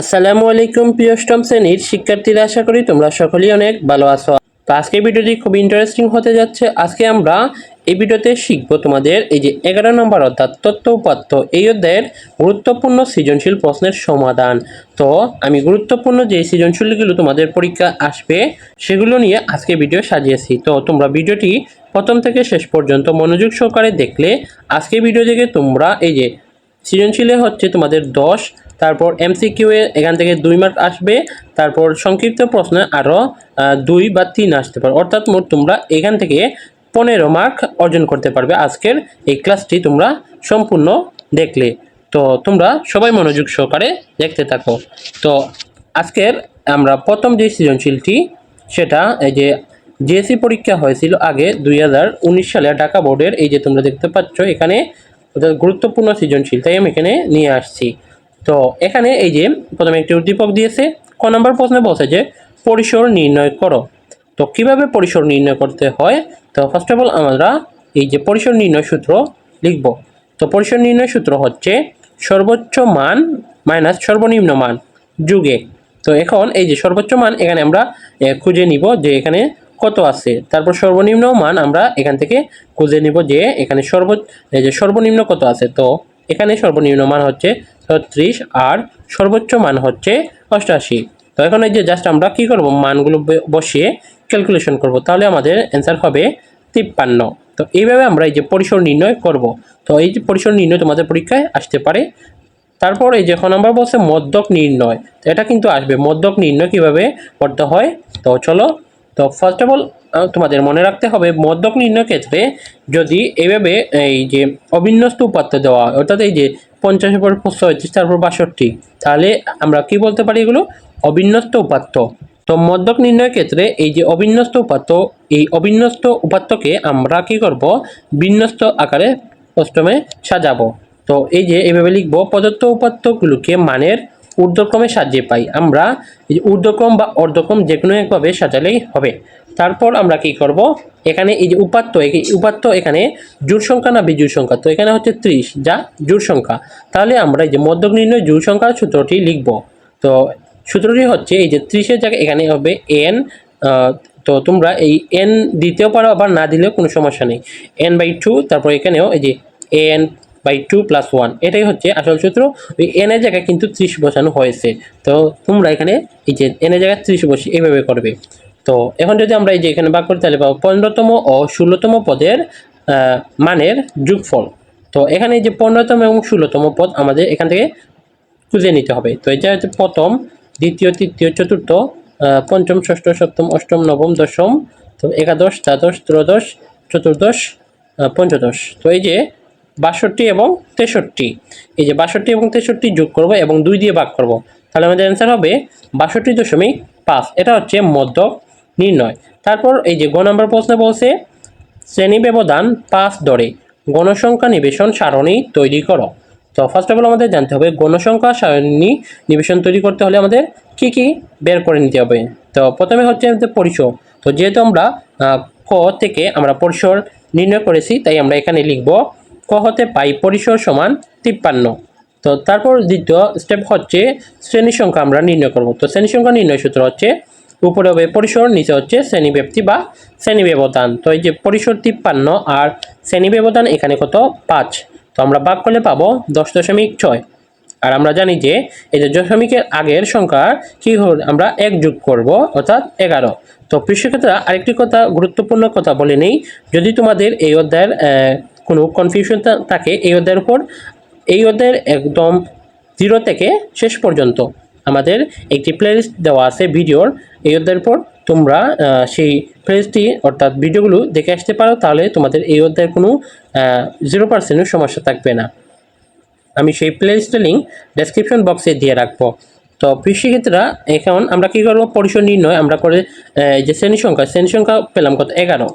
আসসালামু আলাইকুম, প্রিয় অষ্টম শ্রেণির শিক্ষার্থীরা, আশা করি তোমরা সকলেই অনেক ভালো আছো। তো আজকের ভিডিওটি খুব ইন্টারেস্টিং হতে যাচ্ছে। আজকে আমরা এই ভিডিওতে শিখব তোমাদের এই যে এগারো নম্বর অর্থাৎ তথ্য উপাত্ত। এই অধ্যায়ের গুরুত্বপূর্ণ সৃজনশীল প্রশ্নের সমাধান। তো আমি গুরুত্বপূর্ণ যে সৃজনশীলগুলো তোমাদের পরীক্ষা আসবে, সেগুলো নিয়ে আজকে ভিডিও সাজিয়েছি। তো তোমরা ভিডিওটি প্রথম থেকে শেষ পর্যন্ত মনোযোগ সহকারে দেখলে আজকে ভিডিও থেকে তোমরা এই যে সৃজনশীলে হচ্ছে তোমাদের দশ, তারপর এমসিকিউ এ এখান থেকে দুই মার্ক আসবে, তারপর সংক্ষিপ্ত প্রশ্নে আরও দুই বা তিন আসতে পারে। অর্থাৎ মোট তোমরা এখান থেকে পনেরো মার্ক অর্জন করতে পারবে আজকের এই ক্লাসটি তোমরা সম্পূর্ণ দেখলে। তো তোমরা সবাই মনোযোগ সহকারে দেখতে থাকো। তো আজকের আমরা প্রথম যে সৃজনশীলটি, সেটা এই যে জিএসসি পরীক্ষা হয়েছিল আগে দুই হাজার উনিশ সালে ঢাকা বোর্ডের, এই যে তোমরা দেখতে পাচ্ছ এখানে ওদের গুরুত্বপূর্ণ সৃজনশীল, তাই আমি এখানে নিয়ে আসছি। তো এখানে এই যে প্রথমে একটি উদ্দীপক দিয়েছে, ক নম্বর প্রশ্নে বলছে যে পরিসর নির্ণয় করো। তো কীভাবে পরিসর নির্ণয় করতে হয়? তো ফার্স্ট অফ অল আমরা এই যে পরিসর নির্ণয় সূত্র লিখব। তো পরিসর নির্ণয় সূত্র হচ্ছে সর্বোচ্চ মান মাইনাস সর্বনিম্ন মান যুগে। তো এখন এই যে সর্বোচ্চ মান এখানে আমরা খুঁজে নিব যে এখানে কত আছে? তারপর সর্বনিম্ন মান আমরা এখান থেকে খুঁজে নিব যে এখানে সর্ব এই যে সর্বনিম্ন কত আছে? তো এখানে সর্বনিম্ন মান হচ্ছে ছত্রিশ, আর সর্বোচ্চ মান হচ্ছে অষ্টআশি তো এখন এই যে জাস্ট আমরা কি করব? মানগুলো বসিয়ে ক্যালকুলেশন করব। তাহলে আমাদের অ্যান্সার হবে তিপ্পান্ন। তো এইভাবে আমরা এই যে পরিসর নির্ণয় করব। তো এই যে পরিসর নির্ণয় তোমাদের পরীক্ষায় আসতে পারে। তারপর এই যখন আমরা বলছে মদ্যক নির্ণয়। তো এটা কিন্তু আসবে। মদ্যক নির্ণয় কীভাবে করতে হয়? তো চলো তো ফার্স্ট অফ অল তোমাদের মনে রাখতে হবে মদ্যক নির্ণয় ক্ষেত্রে যদি এভাবে এই যে অবিন্যস্ত উপাত্ত দেওয়া হয় অর্থাৎ এই যে পঞ্চাশের পর ছয়ত্রিশ, তারপর বাষট্টি, তাহলে আমরা কি বলতে পারি এগুলো? অবিন্যস্ত উপাত্ত। তো মদ্যক নির্ণয়ের ক্ষেত্রে এই যে অবিন্যস্ত উপাত্ত, এই অবিন্যস্ত উপাত্তকে আমরা কি করব? বিন্যস্ত আকারে প্রথমে সাজাবো। তো এই যে এভাবে লিখব, প্রদত্ত উপাত্তগুলোকে মানের ঊর্ধ্বক্রমে সাজিয়ে পাই। আমরা এই যে ঊর্ধ্বক্রম বা অর্ধক্রম যে কোনো একভাবে সাজালেই হবে। তারপর আমরা কি করব? এখানে এই যে উপাত্ত উপাত্ত এখানে জোড় সংখ্যা না বিজোড় সংখ্যা? তো এখানে হচ্ছে ত্রিশ, যা জোড় সংখ্যা। তাহলে আমরা এই যে মধ্যক নির্ণয় জোড় সংখ্যার সূত্রটি লিখব। তো সূত্রটি হচ্ছে এই যে ত্রিশের জায়গায় এখানে হবে এন তো তোমরা এই এন দিতেও পারো, আবার না দিলেও কোনো সমস্যা নেই। এন বাই টু, তারপর এখানেও এই যে n by two plus one এটাই হচ্ছে আসল সূত্র। ওই এন জায়গায় কিন্তু ত্রিশ বসানো হয়েছে। তো তোমরা এখানে এই যে এন জায়গায় ত্রিশ বসে এইভাবে করবে। তো এখন যদি আমরা এই যে এখানে বাক করি, তাহলে পাবো পনেরোতম ও ষোলোতম পদের মানের যোগফল। তো এখানে এই যে পনেরোতম এবং ষোলোতম পদ আমাদের এখান থেকে খুঁজে নিতে হবে। তো এটা হচ্ছে প্রথম, দ্বিতীয়, তৃতীয়, চতুর্থ পঞ্চম, ষষ্ঠ, সপ্তম, অষ্টম, নবম, দশম, তো একাদশ, দ্বাদশ, ত্রয়োদশ, চতুর্দশ পঞ্চদশ। তো এই যে বাষট্টি এবং তেষট্টি। এই যে বাষট্টি এবং তেষট্টি যোগ করব এবং দুই দিয়ে ভাগ করব। তাহলে আমাদের অ্যান্সার হবে বাষট্টি দশমিক পাঁচ। এটা হচ্ছে মধ্যক নির্ণয়। তারপর এই যে গ নম্বর প্রশ্নে বলছে, শ্রেণি ব্যবধান পাঁচ দরে গণসংখ্যা নিবেশন সারণী তৈরি করো। তো ফার্স্ট অফ অল আমাদের জানতে হবে, গণসংখ্যা সারণী নিবেশন তৈরি করতে হলে আমাদের কি কি বের করে নিতে হবে? তো প্রথমে হচ্ছে আমাদের পরিসর। তো যেহেতু আমরা ক থেকে আমরা পরিসর নির্ণয় করেছি, তাই আমরা এখানে লিখব ক হতে পাই, পরিসর সমান তিপ্পান্ন। তো তারপর দ্বিতীয় স্টেপ হচ্ছে শ্রেণি সংখ্যা আমরা নির্ণয় করব। তো শ্রেণি সংখ্যা নির্ণয় সূত্র হচ্ছে উপরে হবে পরিসর, নিচে হচ্ছে শ্রেণি ব্যক্তি বা শ্রেণি ব্যবধান। তো এই যে পরিসর তিপ্পান্ন আর শ্রেণি ব্যবধান এখানে কত? পাঁচ। তো আমরা ভাগ করলে পাবো দশ দশমিক ছয়। আর আমরা জানি যে এই যে দশমিকের আগের সংখ্যা কি আমরা এক যোগ করব, অর্থাৎ এগারো। তো কৃষিক্ষেত্রে আরেকটি কথা, গুরুত্বপূর্ণ কথা বলে নেই। যদি তোমাদের এই অধ্যায়ের কোনো কনফিউশন থাকে এই অধ্যায়ের উপর, এই অধ্যায়ের একদম জিরো থেকে শেষ পর্যন্ত আমাদের একটি প্লেলিস্ট দেওয়া আছে ভিডিওর এই অধ্যায়ের পর তোমরা সেই প্লেলিস্টটি অর্থাৎ ভিডিওগুলো দেখে আসতে পারো, তাহলে তোমাদের এই অধ্যায়ের কোনো জিরো পার্সেন্টের সমস্যা থাকবে না। আমি সেই প্লেলিস্টের লিঙ্ক ডেসক্রিপশন বক্সে দিয়ে রাখব। তো কৃষিক্ষেত্রা এখন আমরা কী করব? পরিসর নির্ণয়, আমরা করে যে শ্রেণি সংখ্যা শ্রেণি সংখ্যা পেলাম কত? এগারো।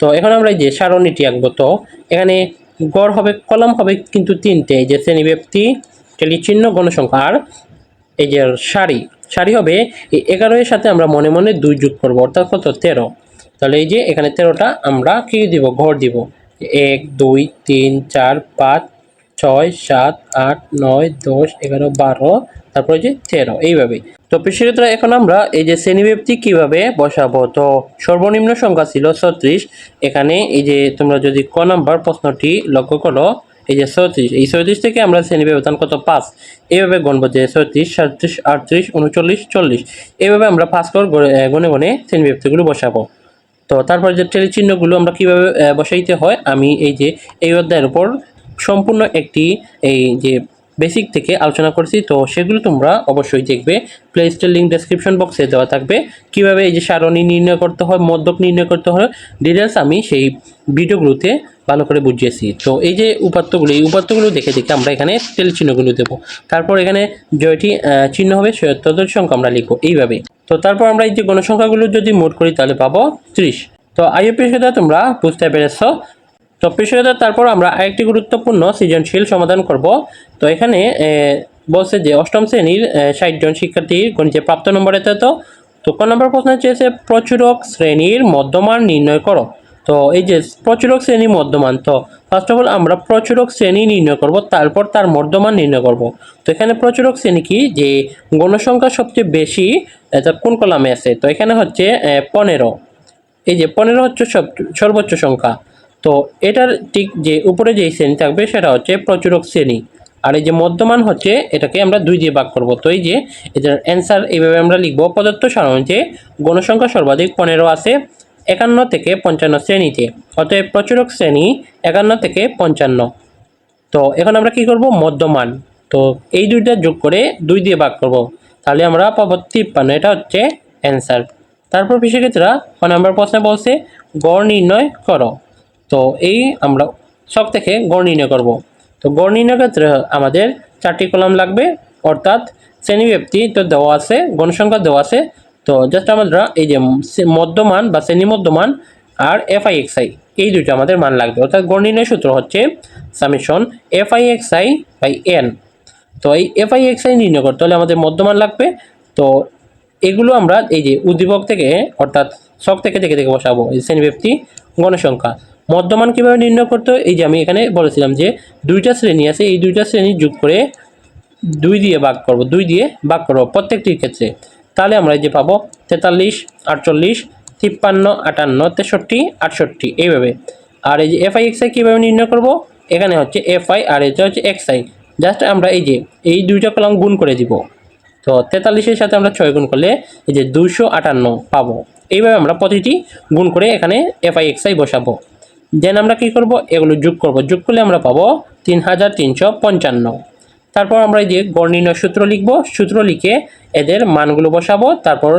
তো এখন আমরা এই যে সারণীটি আঁকবো। তো এখানে গড় হবে, কলম হবে কিন্তু তিনটে। এই যে শ্রেণি ব্যক্তি টেলি চিহ্ন গণসংখ্যা আর এই যে সারি সারি হবে এই এগারো এর সাথে আমরা মনে মনে দুই যোগ করব, অর্থাৎ কত? তেরো। তাহলে এই যে এখানে তেরোটা আমরা কি দিব? ঘর দিব। এক, দুই, তিন, চার, পাঁচ, ছয়, সাত, আট, নয়, দশ, এগারো, বারো, তারপরে যে তেরো। এইভাবে। তো সেক্ষেত্রে এখন আমরা এই যে শ্রেণীব্যক্তি কীভাবে বসাবো? তো সর্বনিম্ন সংখ্যা ছিল ছত্রিশ। এখানে এই যে তোমরা যদি ক নাম্বার প্রশ্নটি লক্ষ্য করো, এই যে ছত্রিশ, এই ছত্রিশ থেকে আমরা শ্রেণি ব্যবধান কত? পাঁচ। এইভাবে গণবো যে ছত্রিশ সাতত্রিশ আটত্রিশ, উনচল্লিশ, চল্লিশ। এইভাবে আমরা পাঁচ কর গণে গণে শ্রেণি ব্যক্তিগুলো বসাবো। তো তারপর যে চিহ্নগুলো আমরা কীভাবে বসাইতে হয়, আমি এই যে এই অধ্যায়ের উপর সম্পূর্ণ একটি এই যে বেসিক থেকে আলোচনা করছি। তো সেগুলো তোমরা অবশ্যই দেখবে। প্লে স্টোর লিঙ্ক ডেসক্রিপশন বক্সে দেওয়া থাকবে। কীভাবে এই যে সারণী নির্ণয় করতে হয় মদ্যক নির্ণয় করতে হয় ডিটেলস আমি সেই ভিডিওগুলোতে ভালো করে বুঝিয়েছি। তো এই যে উপাত্তগুলো, এই উপাত্তগুলো দেখে দেখে আমরা এখানে তেল চিহ্নগুলো দেবো। তারপর এখানে জয়টি চিহ্ন হবে সে- সংখ্যা আমরা লিখব এইভাবে। তো তারপর আমরা এই যে গণসংখ্যাগুলো যদি মোট করি, তাহলে পাবো ত্রিশ। তো আইএপি সেটা তোমরা বুঝতে পেরেছ। তো পেশাগত তারপর আমরা আরেকটি গুরুত্বপূর্ণ সৃজনশীল সমাধান করব। তো এখানে বলছে যে অষ্টম শ্রেণির ষাট জন শিক্ষার্থীর গণিতে প্রাপ্ত নম্বর তো তো ক নম্বর প্রশ্ন চেয়েছে, প্রচুরক শ্রেণির মধ্যমান নির্ণয় করো। তো এই যে প্রচুরক শ্রেণি মধ্যমান, তো ফার্স্ট অফ অল আমরা প্রচুরক শ্রেণি নির্ণয় করব, তারপর তার মধ্যমান নির্ণয় করব। তো এখানে প্রচুরক শ্রেণি কি? যে গণসংখ্যা সবচেয়ে বেশি কোন কলামে আছে? তো এখানে হচ্ছে পনেরো। এই যে পনেরো হচ্ছে সর্বোচ্চ সংখ্যা। তো এটার ঠিক যে উপরে যেই শ্রেণি থাকবে সেটা হচ্ছে প্রচুরক শ্রেণি। আর এই যে মধ্যমান হচ্ছে, এটাকে আমরা দুই দিয়ে ভাগ করব। তো এই যে এটার অ্যান্সার এইভাবে আমরা লিখব পদার্থ সারণীতে গণসংখ্যা সর্বাধিক পনেরো আছে একান্ন থেকে পঞ্চান্ন শ্রেণীতে, অতএব প্রচুরক শ্রেণি একান্ন থেকে পঞ্চান্ন। তো এখন আমরা কি করব? মধ্যমান। তো এই দুইটা যোগ করে দুই দিয়ে ভাগ করব। তাহলে আমরা পাবো তিপ্পান্ন, এটা হচ্ছে অ্যান্সার তারপর কৃষিক্ষেত্রা ক নম্বর প্রশ্নে বলছে, গড় নির্ণয় করো। তো এই আমরা সব থেকে গড় নির্ণয় করব। তো গড় নির্ণয় ক্ষেত্রে আমাদের চারটি কলাম লাগবে, অর্থাৎ শ্রেণীব্যাপ্তি তো দেওয়া আছে, গণসংখ্যা দেওয়া আছে, তো জাস্ট আমরা এই যে মধ্যমান বা শ্রেণি মধ্যমান আর এফ আই এক্স আই এই দুইটা আমাদের মান লাগবে। অর্থাৎ গড় নির্ণয় সূত্র হচ্ছে summation f i x i by n তো এই এফ আই এক্স আই নির্ণয় করতে হলে আমাদের মধ্যমান লাগবে, তো এগুলো আমরা এই যে উদ্দীপক থেকে, অর্থাৎ শখ থেকে থেকে থেকে বসাবো, এই শ্রেণীব্যাপ্তি, গণসংখ্যা। মধ্যমান কীভাবে নির্ণয় করতে হয়? এই যে আমি এখানে বলেছিলাম যে দুইটা শ্রেণি আছে, এই দুইটা শ্রেণি যোগ করে দুই দিয়ে ভাগ করব, দুই দিয়ে ভাগ করব প্রত্যেকটির ক্ষেত্রে। তাহলে আমরা এই যে পাবো তেতাল্লিশ, আটচল্লিশ, তিপ্পান্ন, আটান্ন, তেষট্টি, আটষট্টি, এইভাবে। আর এই যে এফ আই এক্স আই কীভাবে নির্ণয় করব? এখানে হচ্ছে এফ আই আর এটা হচ্ছে এক্স আই। জাস্ট আমরা এই যে এই দুইটা কলাম গুণ করে দিব। তো তেতাল্লিশের সাথে আমরা ছয় গুণ করলে এই যে দুশো আটান্ন পাবো। এইভাবে আমরা প্রতিটি গুণ করে এখানে এফ আই এক্স আই বসাবো। দেন আমরা কি করব? এগুলো যোগ করব। যোগ করলে আমরা পাবো তিন হাজার তিনশো পঞ্চান্ন। তারপর আমরা এই যে গড় সূত্র লিখব। সূত্র লিখে এদের মানগুলো বসাবো। তারপর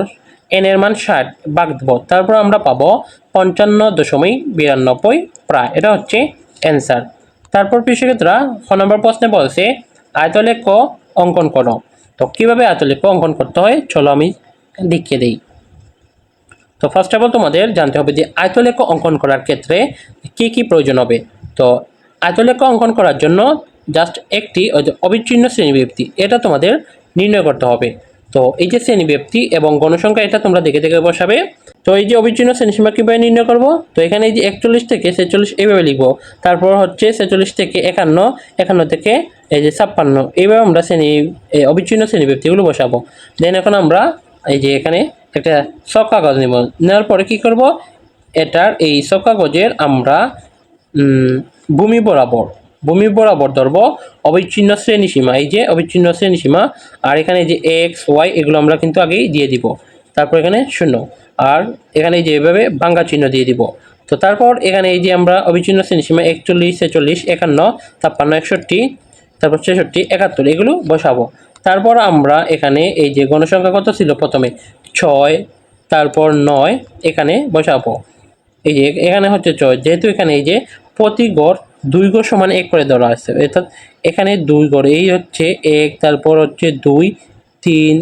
এন এর মান ষাট বাগ দেবো। তারপর আমরা পাবো পঞ্চান্ন দশমিক বিরানব্বই প্রায়। এটা হচ্ছে অ্যান্সার। তারপর কৃষিক্ষেত্রা ছ নম্বর প্রশ্নে বলছে আয়তলেখ অঙ্কন করো। তো কীভাবে আয়তলেখ অঙ্কন করতে হয়? চলো আমি দেখিয়ে দিই। তো ফার্স্ট অফ অল তোমাদের জানতে হবে যে আয়তলেখ অঙ্কন করার ক্ষেত্রে কী কী প্রয়োজন হবে। তো আয়তলেখ অঙ্কন করার জন্য জাস্ট একটি অবিচ্ছিন্ন শ্রেণীব্যক্তি এটা তোমাদের নির্ণয় করতে হবে। তো এই যে শ্রেণীব্যক্তি এবং গণসংখ্যা, এটা তোমরা দেখে দেখে বসাবে। তো এই যে অবিচ্ছিন্ন শ্রেণীসীমা কীভাবে নির্ণয় করব? তো এখানে এই যে একচল্লিশ থেকে ছেচল্লিশ এইভাবে লিখব। তারপর হচ্ছে ছেচল্লিশ থেকে একান্ন একান্ন থেকে এই যে ছাপ্পান্ন। এইভাবে আমরা শ্রেণি অবিচ্ছিন্ন শ্রেণীব্যক্তিগুলো বসাবো। দেন এখন আমরা এই যে এখানে একটা সব কাগজ নেব। নেওয়ার পরে কি করব? এটার এই সব কাগজের আমরা ভূমি বরাবর ভূমি বরাবর ধরবো অবিচ্ছিন্ন শ্রেণি সীমা। এই যে অবিচ্ছিন্ন শ্রেণি সীমা, আর এখানে যে এক্স ওয়াই এগুলো আমরা কিন্তু আগেই দিয়ে দিব। তারপর এখানে শূন্য। আর এখানে যে এভাবে বাঙ্গা চিহ্ন দিয়ে দিব। তো তারপর এখানে এই যে আমরা অবিচ্ছিন্ন শ্রেণি সীমা একচল্লিশ, ছেচল্লিশ, একান্ন, ছাপ্পান্ন, একষট্টি, তারপর ছেষট্টি, একাত্তর, এগুলো বসাবো। তারপর আমরা এখানে এই যে গণসংখ্যা কত ছিল প্রথমে? ছয়, তারপর নয়, এখানে বসাবো। এই যে এখানে হচ্ছে ছয়, যেহেতু এখানে এই যে প্রতি গড় দুই গড় সমান এক করে ধরা আছে, অর্থাৎ এখানে দুই গড়, এই হচ্ছে এক, তারপর হচ্ছে দুই, তিন,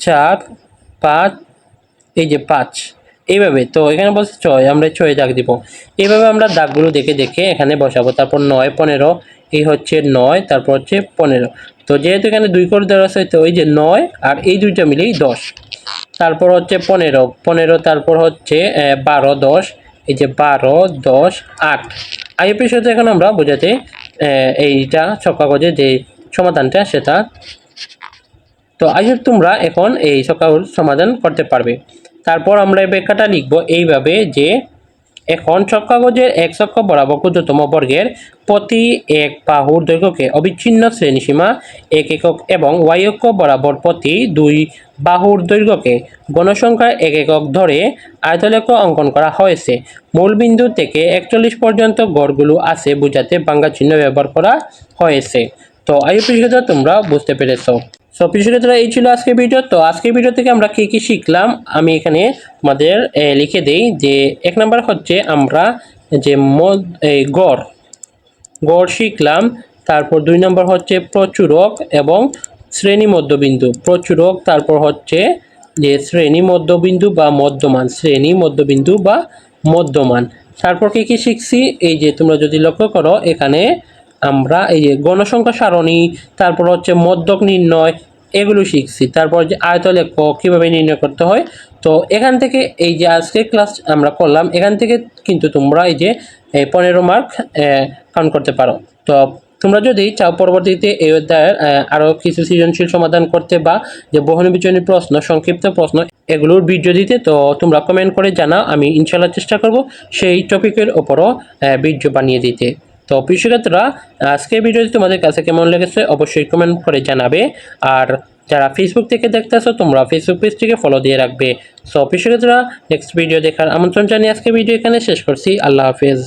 চার, পাঁচ, এই যে পাঁচ। এইভাবে, তো এখানে বলছে ছয়, আমরা ছয় দাগ দিব। এইভাবে আমরা দাগগুলো দেখে দেখে এখানে বসাবো। তারপর নয়, পনেরো, এই হচ্ছে নয়, তারপর হচ্ছে পনেরো। তো যেহেতু এখানে দুই করে দেওয়া আছে, তো ওই যে নয় আর এই দুইটা মিলেই দশ। তারপর হচ্ছে পনেরো। পনেরো তারপর হচ্ছে বারো, দশ। এই যে বারো, দশ, আট। আইপির সাথে এখন আমরা বোঝাতে এইটা ছক কাগজে যে সমাধানটা সেটা। তো আজকে তোমরা এখন এই সকল সমাধান করতে পারবে। তারপর আমরা এই ব্যাখ্যাটা লিখব এইভাবে যে এখন সব কাগজের এক চক্র বরাবর ক্ষুদ্রতম বর্গের প্রতি এক বাহুর দৈর্ঘ্যকে অবিচ্ছিন্ন শ্রেণীসীমা এক একক এবং ওয়াই অক্ষ বরাবর প্রতি দুই বাহুর দৈর্ঘ্যকে গণসংখ্যার এক একক ধরে আয়তলেখ অঙ্কন করা হয়েছে মূল বিন্দু থেকে একচল্লিশ পর্যন্ত গড়গুলো আছে বোঝাতে বাংলা চিহ্ন ব্যবহার করা হয়েছে তো আয়ু তোমরা বুঝতে পেরেছ। সো পিছিয়ে এই ছিল আজকের ভিডিও তো আজকের ভিডিও থেকে আমরা কী কী শিখলাম আমি এখানে তোমাদের এ, লিখে দেই যে এক নাম্বার হচ্ছে আমরা যে মদ এই গড়। গড় শিখলাম তারপর দুই নম্বর হচ্ছে প্রচুরক এবং শ্রেণি মধ্যবিন্দু প্রচুরক তারপর হচ্ছে যে শ্রেণি মধ্যবিন্দু বা মধ্যমান শ্রেণি মধ্যবিন্দু বা মধ্যমান। তারপর কী কী শিখছি এই যে তোমরা যদি লক্ষ্য করো এখানে আমরা এই যে গণসংখ্যা সারণী তারপর হচ্ছে মধ্যক নির্ণয় এগুলো শিখছি। তারপর যে আয়তলেখ কীভাবে নির্ণয় করতে হয়, তো এখান থেকে এই যে আজকে ক্লাস আমরা করলাম, এখান থেকে কিন্তু তোমরা এই যে পনেরো মার্ক কাউন্ট করতে পারো। তো তোমরা যদি চাও পরবর্তীতে এই অধ্যায়ের আরও কিছু সৃজনশীল সমাধান করতে বা যে বহুন বিচরণী প্রশ্ন, সংক্ষিপ্ত প্রশ্ন, এগুলোর ভিডিও দিতে, তো তোমরা কমেন্ট করে জানাও, আমি ইনশাল্লাহ চেষ্টা করব সেই টপিকের ওপরও ভিডিও বানিয়ে দিতে। তো কৃষিক্ষেত্রা আজকের ভিডিওটি তোমাদের কাছে কেমন লেগেছে অবশ্যই কমেন্ট করে জানাবে। আর যারা ফেসবুক থেকে দেখতেছো তোমরা ফেসবুক পেজটিকে ফলো দিয়ে রাখবে। সো কৃষিক্ষেত্রা নেক্সট ভিডিও দেখার আমন্ত্রণ জানিয়ে আজকে ভিডিও এখানে শেষ করছি। আল্লাহ হাফেজ।